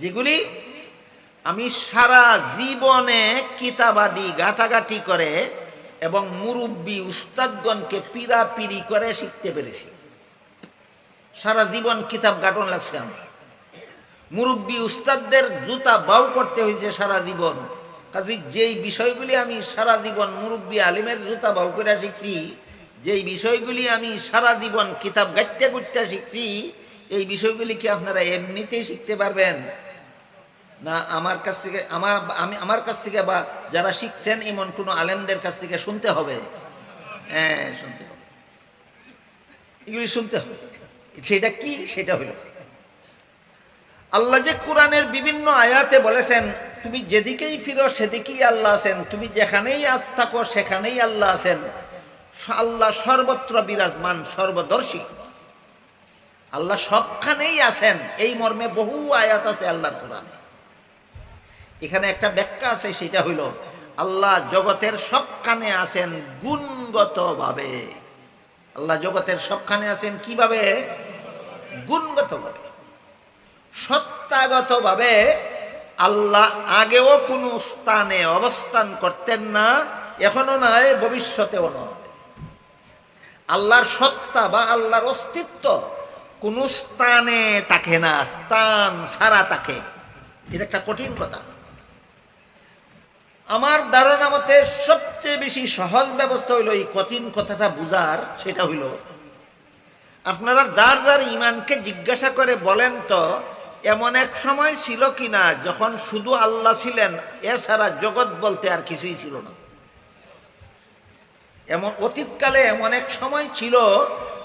যেগুলি আমি সারা জীবনে কিতাবাদি ঘাটাঘাটি করে এবং মুরব্বী উস্তাদগণকে পিরাপিরি করে শিখতে পেরেছি। সারা জীবন কিতাব গাটন লাগছে আমার। মুরব্বী উস্তাদদের জুতা বাউ করতে হয়েছে সারা জীবন। কাজে যেই বিষয়গুলি আমি সারা জীবন মুরব্বী আলিমের জুতা বাউ করে শিখছি, যেই বিষয়গুলি আমি সারা জীবন কিতাব গাইতে গুটতে শিখছি, এই বিষয়গুলি কি আপনারা এমনিতেই শিখতে পারবেন? না, আমার কাছ থেকে, আমার, আমি আমার কাছ থেকে বা যারা শিখছেন এমন কোনো আলেমদের কাছ থেকে শুনতে হবে। হ্যাঁ শুনতে হবে। এগুলি শুনতে হবে। সেটা কি? সেটা হইল আল্লাহ যে কোরআনের বিভিন্ন আয়াতে বলেছেন, তুমি যেদিকেই ফিরো সেদিকেই আল্লাহ আছেন। তুমি যেখানেই আজ থাকো সেখানেই আল্লাহ আছেন। আল্লাহ সর্বত্র বিরাজমান, সর্বদর্শী। আল্লাহ সবখানেই আছেন। এই মর্মে বহু আয়াত আছে আল্লাহর কোরআনে। এখানে একটা ব্যাখ্যা আছে, সেটা হইল, আল্লাহ জগতের সবখানে আছেন গুণগতভাবে। আল্লাহ জগতের সবখানে আছেন কীভাবে? গুণগতভাবে। সত্তাগতভাবে আল্লাহ আগেও কোনো স্থানে অবস্থান করতেন না, এখনও নয় ভবিষ্যতেও নয়। আল্লাহর সত্তা বা আল্লাহর অস্তিত্ব কোন স্থানে থাকে না, স্থান সারা থাকে। এটা একটা কঠিন কথা। আমার ধারণা মতে সবচেয়ে বেশি সহজ ব্যবস্থা হইল এই কঠিন কথাটা বুঝার, সেটা হইল, আপনারা যার যার ইমানকে জিজ্ঞাসা করে বলেন তো, এমন এক সময় ছিল কিনা যখন শুধু আল্লাহ ছিলেন, এছাড়া জগৎ বলতে আর কিছুই ছিল না। এমন অতীতকালে এমন এক সময় ছিল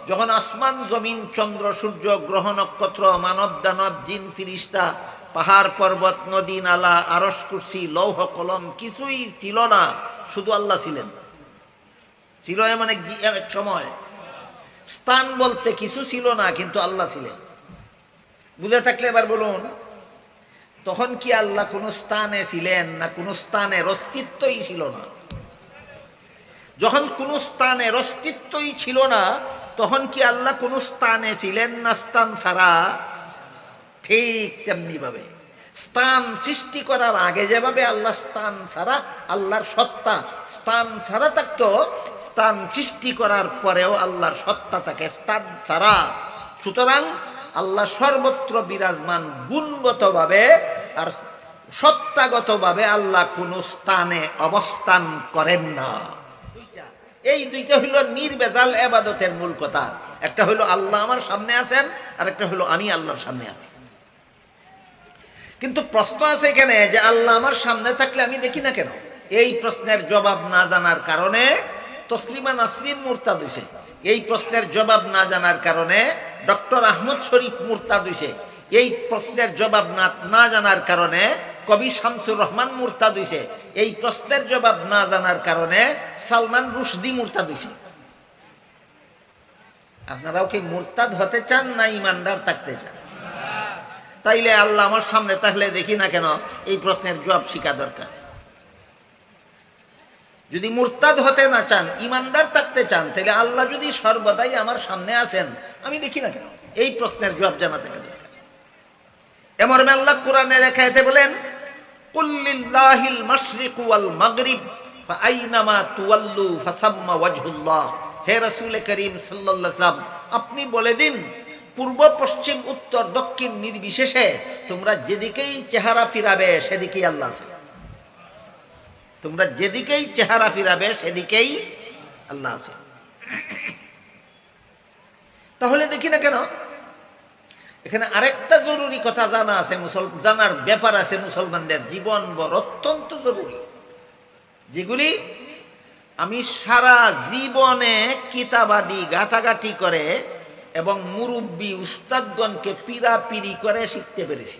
যখন আসমান, জমিন, চন্দ্র, সূর্য, গ্রহ, নক্ষত্র, মানব, দানব, জিন, ফিরিস্তা পাহাড়, পর্বত, নদী, নালা আরস কুর্সি, লৌহ, কলম কিছুই ছিল না, শুধু আল্লাহ ছিলেন। ছিল এক এক সময়। স্থান বলতে কিছু ছিল না, কিন্তু আল্লাহ ছিলেন। বুঝে থাকলে এবার বলুন, তখন কি আল্লাহ কোনো স্থানে ছিলেন না কোনো স্থানের অস্তিত্বই ছিল না? যখন কোনো স্থানের অস্তিত্বই ছিল না, তখন কি আল্লাহ কোনো স্থানে ছিলেন না স্থান ছাড়া? ঠিক তেমনি ভাবে স্থান সৃষ্টি করার আগে যেভাবে আল্লাহ স্থান ছাড়া, আল্লাহর সত্তা স্থান ছাড়া থাকতো, স্থান সৃষ্টি করার পরেও আল্লাহর সত্তা থাকে স্থান ছাড়া। সুতরাং আল্লাহ সর্বত্র বিরাজমান গুণগতভাবে আর সত্তাগতভাবে আল্লাহ কোনো স্থানে অবস্থান করেন না। এই দুইটা হইল নির্বেজাল এবাদতের মূল কথা। একটা হইল আল্লাহ আমার সামনে আছেন আর একটা হইল আমি আল্লাহর সামনে আছি। কিন্তু প্রশ্ন আছে এখানে যে আল্লাহ আমার সামনে থাকলে আমি দেখি না কেন? এই প্রশ্নের জবাব না জানার কারণে তসলিমা নাসরিন মুরতা দিছে এই প্রশ্নের জবাব না জানার কারণে ডক্টর আহমদ শরীফ মুরতা দিছে এই প্রশ্নের জবাব না না জানার কারণে কবি শামসুর রহমান মুরতা দিছে এই প্রশ্নের জবাব না জানার কারণে সালমান রুশদি মুরতা দিছে আপনারাও কি মুরতাদ হতে চান না ইমানদার থাকতে চান? তাইলে আল্লাহ আমার সামনে তাহলে দেখি না কেন এই প্রশ্নের জবাব শিখা দরকার। যদি মুরতাদ হতে না চান, ইমানদার থাকতে চান তাহলে আল্লাহ যদি সর্বদাই আমার সামনে আসেন আমি দেখি না কেন? এই প্রশ্নের জবাব জানা থেকে দরকার। এমর আল্লাহ কোরআনে রেখাইতে বলেন কুল্লিল্লাহিল মাশরিকু ওয়াল মাগরিব, ফাআইনামা তুওয়াল্লু ফাসাম্মা ওয়াজহুল্লাহ। হে করিম সাল্লাল্লাহু আলাইহি আপনি বলে দিন পূর্ব, পশ্চিম, উত্তর, দক্ষিণ নির্বিশেষে তোমরা যেদিকেই চেহারা ফিরাবে সেদিকেই আল্লাহ আছে। তোমরা যেদিকেই চেহারা ফিরাবে সেদিকেই আল্লাহ আছে। তাহলে দেখি না কেন? এখানে আরেকটা জরুরি কথা জানা আছে, মুসল, জানার ব্যাপার আছে মুসলমানদের। জীবন বর অত্যন্ত জরুরি। যেগুলি আমি সারা জীবনে কিতাবাদি, ঘাটাঘাটি করে এবং মুরব্বী উস্তাদগণকে পিরাপিরি করে শিখতে পেরেছি।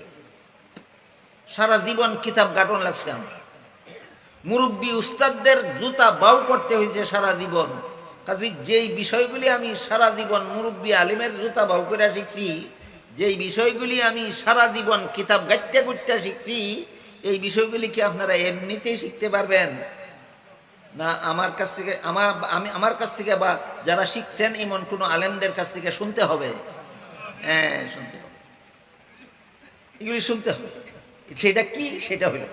সারা জীবন কিতাব গাটন লাগছে আমার। মুরব্বী উস্তাদদের জুতা বাউ করতে হয়েছে সারা জীবন। কাজে যেই বিষয়গুলি আমি সারা জীবন মুরব্বী আলিমের জুতা বাউ করে শিখছি, যেই বিষয়গুলি আমি সারা জীবন কিতাব গাইতে গুটতে শিখছি, এই বিষয়গুলি কি আপনারা এমনিতেই শিখতে পারবেন? না, আমার কাছ থেকে, আমার, আমি, আমার কাছ থেকে বা যারা শিখছেন এমন কোনো আলেমদের কাছ থেকে শুনতে হবে। হ্যাঁ শুনতে হবে। এগুলি শুনতে হবে। সেটা কি? সেটা হইল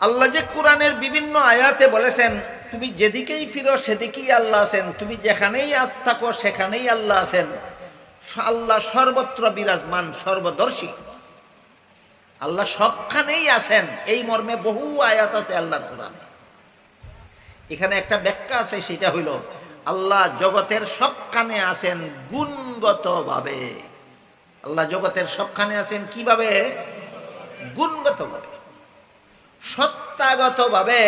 আল্লাহ যে কোরআনের বিভিন্ন আয়াতে বলেছেন, তুমি যেদিকেই ফিরো, সেদিকেই আল্লাহ আছেন। তুমি যেখানেই আজ থাকো, সেখানেই আল্লাহ আছেন। আল্লাহ সর্বত্র বিরাজমান, সর্বদর্শী। আল্লাহ সবখানেই আছেন। এই মর্মে বহু আয়াত আছে আল্লাহর কোরআনে। এখানে একটা ব্যাখ্যা আছে, সেটা হইল, আল্লাহ জগতের সবখানে আছেন গুণগতভাবে। আল্লাহ জগতের সবখানে আছেন কীভাবে? গুণগতভাবে। সত্তাগতভাবে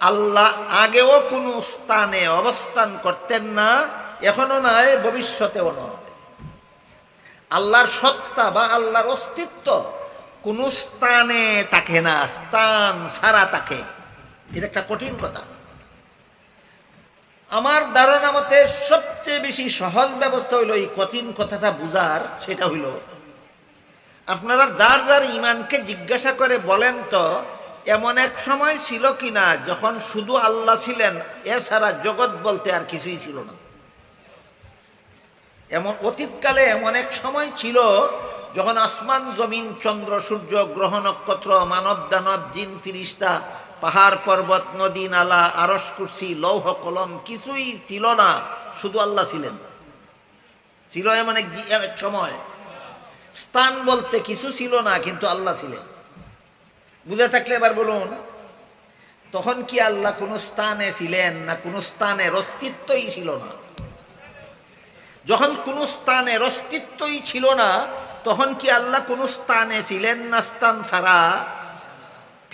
আল্লাহ আগেও কোনো স্থানে অবস্থান করতেন না, এখনও নয় ভবিষ্যতেও নয়। আল্লাহর সত্তা বা আল্লাহর অস্তিত্ব কোন স্থানে থাকে না, স্থান ছাড়া তাকে এটা একটা কঠিন কথা। আমার ধারণা মতে সবচেয়ে বেশি সহজ ব্যবস্থা হইল এই কঠিন কথাটা বুঝার, সেটা হইল, আপনারা যার যার ইমানকে জিজ্ঞাসা করে বলেন তো, এমন এক সময় ছিল কিনা যখন শুধু আল্লাহ ছিলেন, এছাড়া জগৎ বলতে আর কিছুই ছিল না। এমন অতীতকালে এমন এক সময় ছিল যখন আসমান, জমিন, চন্দ্র, সূর্য, গ্রহ, নক্ষত্র, মানব, দানব, জিন, ফিরিস্তা পাহাড়, পর্বত, নদী, নালা আরস কুর্সি, লৌহ, কলম কিছুই ছিল না, শুধু আল্লাহ ছিলেন। ছিল এক এক সময়। স্থান বলতে কিছু ছিল না, কিন্তু আল্লাহ ছিলেন। বুঝে থাকলে এবার বলুন, তখন কি আল্লাহ কোনো স্থানে ছিলেন না কোনো স্থানের অস্তিত্বই ছিল না? যখন কোনো স্থানের অস্তিত্বই ছিল না, তখন কি আল্লাহ কোনো স্থানে ছিলেন না স্থান ছাড়া?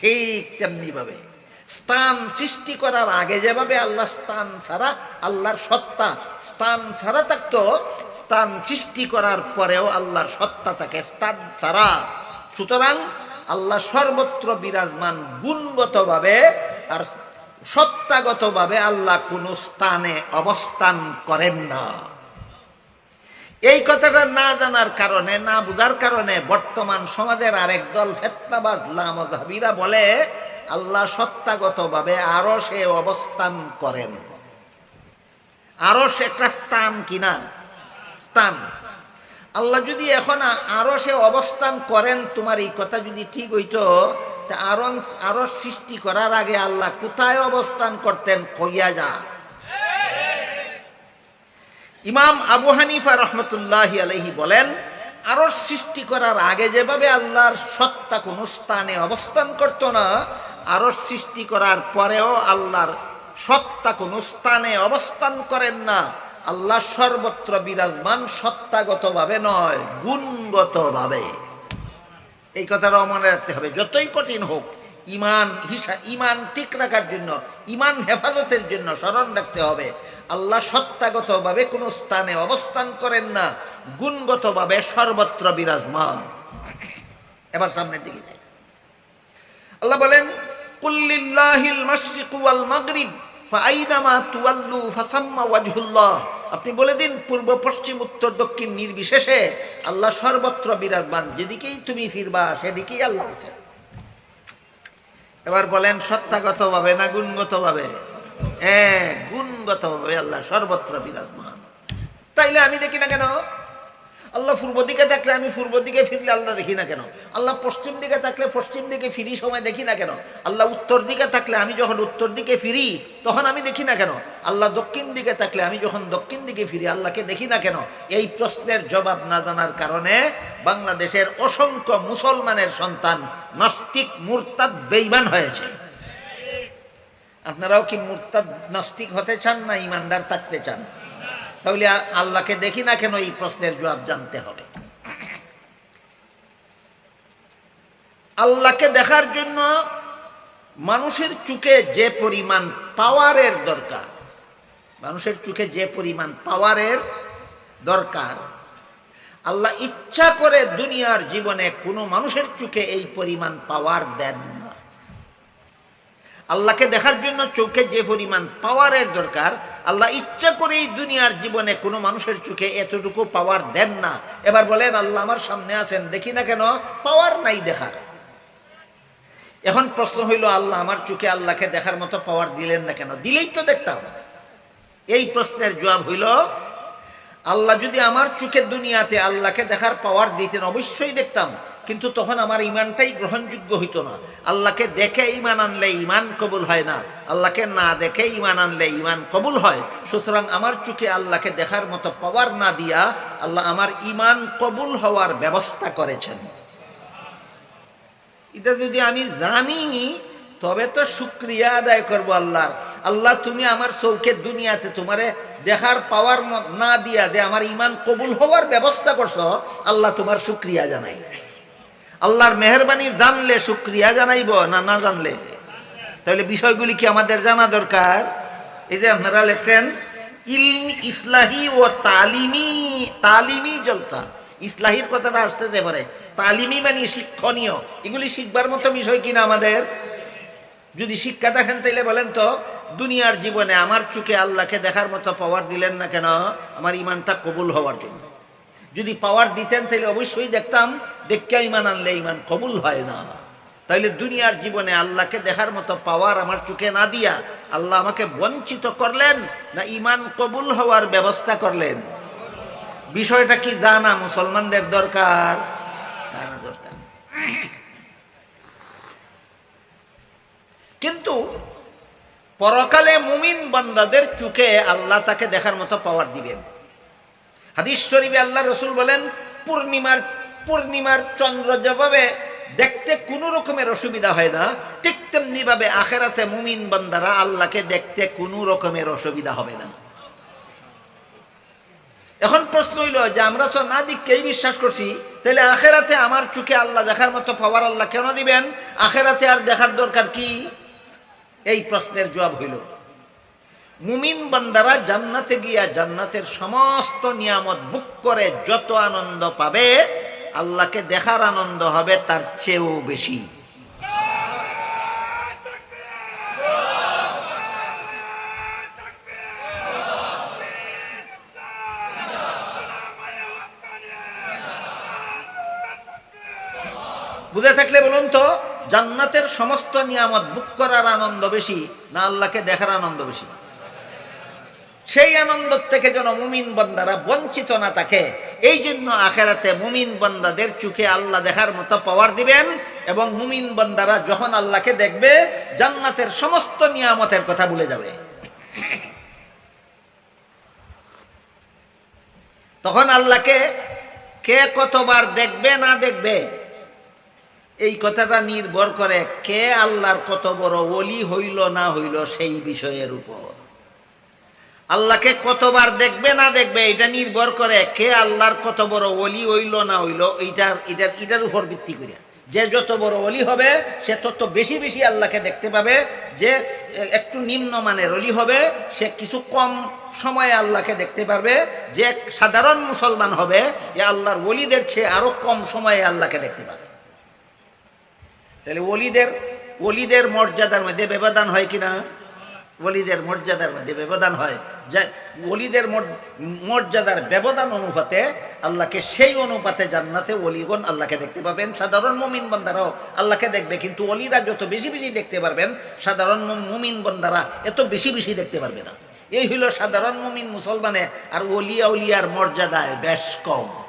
ঠিক তেমনি ভাবে স্থান সৃষ্টি করার আগে যেভাবে আল্লাহ স্থান ছাড়া, আল্লাহর সত্তা স্থান ছাড়া থাকতো, স্থান সৃষ্টি করার পরেও আল্লাহর সত্তা থাকে স্থান ছাড়া। সুতরাং আল্লাহ সর্বত্র বিরাজমান গুণগতভাবে আর সত্তাগতভাবে আল্লাহ কোনো স্থানে অবস্থান করেন না। এই কথাটা না জানার কারণে, না বুঝার কারণে বর্তমান সমাজের আরেক দল ফেতনাবাজ বলে, আল্লাহ সত্তাগতভাবে আরও সে অবস্থান করেন। আরও সে একটা স্থান কিনা? স্থান। আল্লাহ যদি এখন আরও সে অবস্থান করেন, তোমার এই কথা যদি ঠিক হইতো আরও আরও সৃষ্টি করার আগে আল্লাহ কোথায় অবস্থান করতেন কইয়া যা। ইমাম আবু হানিফা রহমতুল্লাহ আলহি বলেন আরও সৃষ্টি করার আগে যেভাবে আল্লাহর সত্তা কোনো স্থানে অবস্থান করতো না আরও সৃষ্টি করার পরেও আল্লাহর সত্তা কোনো স্থানে অবস্থান করেন না। আল্লাহ সর্বত্র বিরাজমান সত্তাগতভাবে নয়, গুণগতভাবে। এই কথাটাও মনে রাখতে হবে, যতই কঠিন হোক, ইমান হিসা ইমান ঠিক রাখার জন্য, ইমান হেফাজতের জন্য স্মরণ রাখতে হবে। আল্লাহ সত্তাগতভাবে কোনো স্থানে অবস্থান করেন না, গুণগতভাবে সর্বত্র বিরাজমান। এবার সামনের দিকে যাই। আল্লাহ বলেন কুল্লিল্লাহিল ওয়াল মাগরিব তুওয়াল্লু ফাসাম্মা ওয়াজহুল্লাহ। আপনি বলে দিন, পূর্ব, পশ্চিম, উত্তর, দক্ষিণ, নির্বিশেষে আল্লাহ সর্বত্র বিরাজমান। যেদিকেই তুমি ফিরবা, সেদিকেই আল্লাহ আছেন। এবার বলেন, সত্তাগতভাবে না গুণগতভাবে? হ্যাঁ আল্লাহ সর্বত্র বিরাজমান। তাইলে আমি দেখি না কেন? আল্লাহ পূর্ব দিকে থাকলে আমি পূর্ব দিকে ফিরলে আল্লাহ দেখি না কেন? আল্লাহ পশ্চিম দিকে থাকলে পশ্চিম দিকে ফিরি সময় দেখি না কেন? আল্লাহ উত্তর দিকে থাকলে আমি যখন উত্তর দিকে ফিরি, তখন আমি দেখি না কেন? আল্লাহ দক্ষিণ দিকে থাকলে আমি যখন দক্ষিণ দিকে ফিরি, আল্লাহকে দেখি না কেন? এই প্রশ্নের জবাব না জানার কারণে বাংলাদেশের অসংখ্য মুসলমানের সন্তান নাস্তিক, মুরতাদ বেইমান হয়েছে। আপনারাও কি মুরতাদ নাস্তিক হতে চান না ইমানদার থাকতে চান? তাহলে আল্লাহকে দেখি না কেন এই প্রশ্নের জবাব জানতে হবে? আল্লাহকে দেখার জন্য মানুষের চোখে যে পরিমাণ পাওয়ারের দরকার, মানুষের চোখে যে পরিমাণ পাওয়ারের দরকার, আল্লাহ ইচ্ছা করে দুনিয়ার জীবনে কোনো মানুষের চোখে এই পরিমাণ পাওয়ার দেন আল্লাহকে দেখার জন্য চোখে যে পরিমাণ পাওয়ারের দরকার, আল্লাহ ইচ্ছা করে এই দুনিয়ার জীবনে কোনো মানুষের চোখে এতটুকু পাওয়ার দেন না। এবার বলেন, আল্লাহ আমার সামনে আছেন, দেখি না কেন পাওয়ার নাই দেখার। এখন প্রশ্ন হইল, আল্লাহ আমার চোখে আল্লাহকে দেখার মতো পাওয়ার দিলেন না কেন? দিলেই তো দেখতাম। এই প্রশ্নের জবাব হইল, আল্লাহ যদি আমার চোখে দুনিয়াতে আল্লাহকে দেখার পাওয়ার দিতেন, অবশ্যই দেখতাম। কিন্তু তখন আমার ইমানটাই গ্রহণযোগ্য হইতো না। আল্লাহকে দেখে ইমান আনলে ইমান কবুল হয় না। আল্লাহকে না দেখে ইমান আনলে ইমান কবুল হয়। সুতরাং আমার চোখে আল্লাহকে দেখার মতো পাওয়ার না দিয়া আল্লাহ আমার ইমান কবুল হওয়ার ব্যবস্থা করেছেন। এটা যদি আমি জানি, তবে তো শুক্রিয়া আদায় করব আল্লাহর। আল্লাহ তুমি আমার চৌকের দুনিয়াতে তোমারে দেখার পাওয়ার না দিয়া যে আমার ইমান কবুল হওয়ার ব্যবস্থা করছ, আল্লাহ তোমার শুক্রিয়া জানাই আল্লাহর মেহরবানি জানলে শুক্রিয়া জানাইব না না জানলে? তাহলে বিষয়গুলি কি আমাদের জানা দরকার? এই যে আপনারা লেখছেন, ইলমি ইসলাহি ও তালিমি তালিমি জলসা। ইসলাহির কথাটা আসতেছে পারে তালিমি মানে শিক্ষণীয়। এগুলি শিখবার মতো বিষয় কিনা আমাদের? যদি শিক্ষা দেখেন তাইলে বলেন তো, দুনিয়ার জীবনে আমার চোখে আল্লাহকে দেখার মতো পাওয়ার দিলেন না কেন? আমার ইমানটা কবুল হওয়ার জন্য। যদি পাওয়ার দিতেন তাহলে অবশ্যই দেখতাম দেখতে ইমান আনলে ইমান কবুল হয় না। তাইলে দুনিয়ার জীবনে আল্লাহকে দেখার মতো পাওয়ার আমার চোখে না দিয়া আল্লাহ আমাকে বঞ্চিত করলেন না ইমান কবুল হওয়ার ব্যবস্থা করলেন? বিষয়টা কি জানা? মুসলমানদের দরকার? কিন্তু পরকালে মুমিন বান্দাদের চোখে আল্লাহ তাকে দেখার মতো পাওয়ার দিবেন। হাদিস শরীফে আল্লাহ রসুল বলেন, পূর্ণিমার পূর্ণিমার চন্দ্র যেভাবে দেখতে কোনো রকমের অসুবিধা হয় না, ঠিক তেমনি ভাবে আখেরাতে মুমিন বান্দারা আল্লাহকে দেখতে কোনো রকমের অসুবিধা হবে না। এখন প্রশ্ন হইল যে আমরা তো না দিককেই বিশ্বাস করছি, তাহলে আখেরাতে আমার চোখে আল্লাহ দেখার মতো পাওয়ার আল্লাহ কেন দিবেন? আখেরাতে আর দেখার দরকার কি? এই প্রশ্নের জবাব হইল, মুমিন বান্দারা জান্নাতে গিয়া জান্নাতের সমস্ত নিয়ামত বুক করে যত আনন্দ পাবে আল্লাহকে দেখার আনন্দ হবে তার চেয়েও বেশি। বুঝে থাকলে বলুন তো, জান্নাতের সমস্ত নিয়ামত বুক করার আনন্দ বেশি না আল্লাহকে দেখার আনন্দ বেশি? সেই আনন্দ থেকে যেন মুমিন বন্দারা বঞ্চিত না থাকে, এই জন্য আখেরাতে মুমিন বন্দাদের চোখে আল্লাহ দেখার মতো পাওয়ার দিবেন এবং মুমিন বন্দারা যখন আল্লাহকে দেখবে, জান্নাতের সমস্ত নিয়ামতের কথা ভুলে যাবে। তখন আল্লাহকে কে কতবার দেখবে না দেখবে, এই কথাটা নির্ভর করে কে আল্লাহর কত বড় ওলি হইল না হইল সেই বিষয়ের উপর। আল্লাহকে কতবার দেখবে না দেখবে, এটা নির্ভর করে কে আল্লাহর কত বড় অলি হইল না হইল এইটার এটার এটার উপর ভিত্তি করে। যে যত বড় অলি হবে, সে তত বেশি বেশি আল্লাহকে দেখতে পাবে, যে একটু নিম্নমানের অলি হবে, সে কিছু কম সময়ে আল্লাহকে দেখতে পারবে, যে সাধারণ মুসলমান হবে, এ আল্লাহর অলিদের চেয়ে আরও কম সময়ে আল্লাহকে দেখতে পাবে। তাহলে অলিদের ওলিদের মর্যাদার মধ্যে ব্যবধান হয় কিনা? ওলিদের মর্যাদার মধ্যে ব্যবধান হয়। যে ওলিদের মর- মর্যাদার ব্যবধান অনুপাতে আল্লাহকে সেই অনুপাতে জান্নাতে ওলিগণ আল্লাহকে দেখতে পাবেন। সাধারণ মুমিন বন্দারাও আল্লাহকে দেখবে, কিন্তু ওলিরা যত বেশি বেশি দেখতে পারবেন, সাধারণ মুমিন বন্দারা এত বেশি বেশি দেখতে পারবে না। এই হইল সাধারণ মুমিন মুসলমানে, আর ওলিয়া উলিয়ার মর্যাদায় বেশ কম।